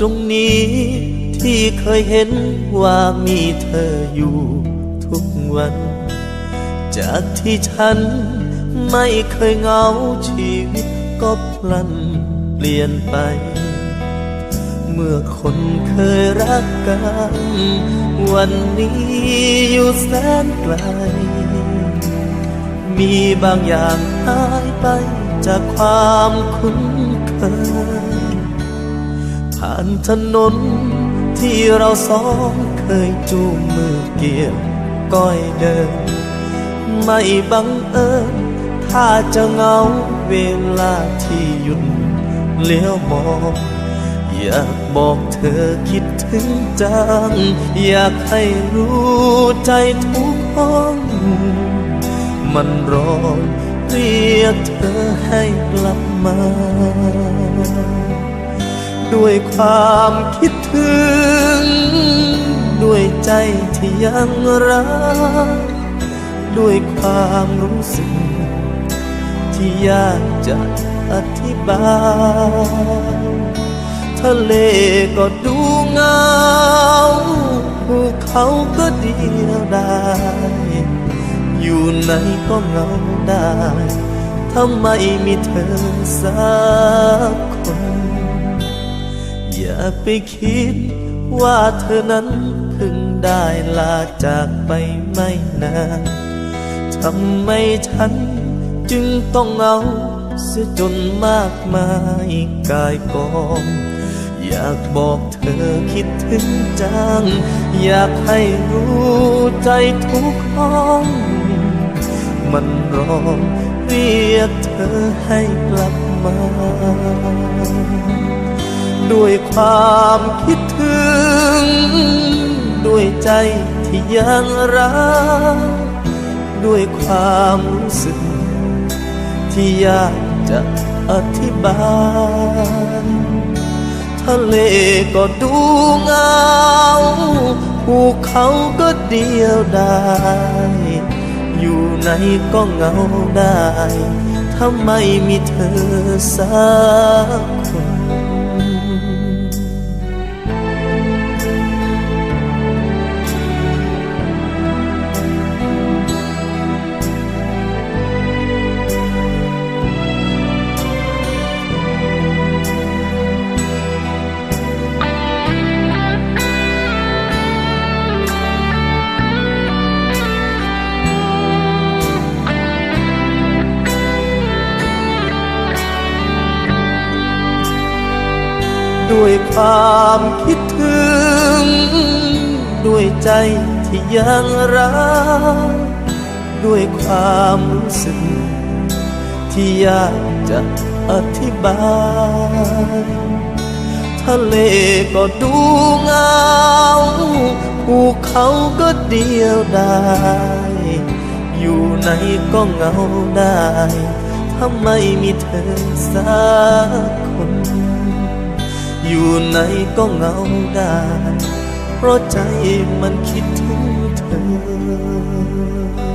ตรงนี้ที่เคยเห็นว่ามีเธออยู่ทุกวัน จากที่ฉันไม่เคยเหงาชีวิตก็พลันเปลี่ยนไป เมื่อคนเคยรักกัน วันนี้อยู่แสนไกล มีบางอย่างหายไปจากความคุ้นเคย ผ่านถนน ที่เราสองเคยจูงมือเกี่ยวก้อยเดิน ไม่บังเอิญถ้าจะเงาเวลาที่หยุดเลี้ยวมองอยากบอกเธอคิดถึงจัง อยากให้รู้ใจทุกห้อง มันร้อเรียกเธอให้กลับมา ด้วยความคิดถึง ด้วยใจที่ยังรัก ด้วยความรู้สึก ที่ยากจะอธิบาย ทะเลก็ดูเงาภูเขาก็เดียวดายอยู่ไหนก็เงาได้ถ้าไมมีเธอสักคน อย่าไปคิดว่าเธอนั้นเพิ่งได้ลาจากไปไม่นานทำไมฉันจึงต้องเอาเสียจนมากมายกายกองอยากบอกเธอคิดถึงจัง อยากให้รู้ใจทุกห้อง มันรอเรียกเธอให้กลับมา ด้วยความคิดถึง ด้วยใจที่ยังรัก ด้วยความรู้สึก ที่ยากจะอธิบาย ทะเลก็ดูเงาภูเขาก็เดียวดายอยู่ไหนก็เงาได้ ถ้าไม่มีเธอสักคน ด้วยความคิดถึง ด้วยใจที่ยังรัก ด้วยความรู้สึก ที่ยากจะอธิบายทะเลก็ดูเงาภูเขาก็เดียวดายอยู่ไหนก็เหงาได้ ถ้าไม่มีเธอสักคน อยู่ไหนก็เหงาได้ เพราะใจมันคิดถึงเธอ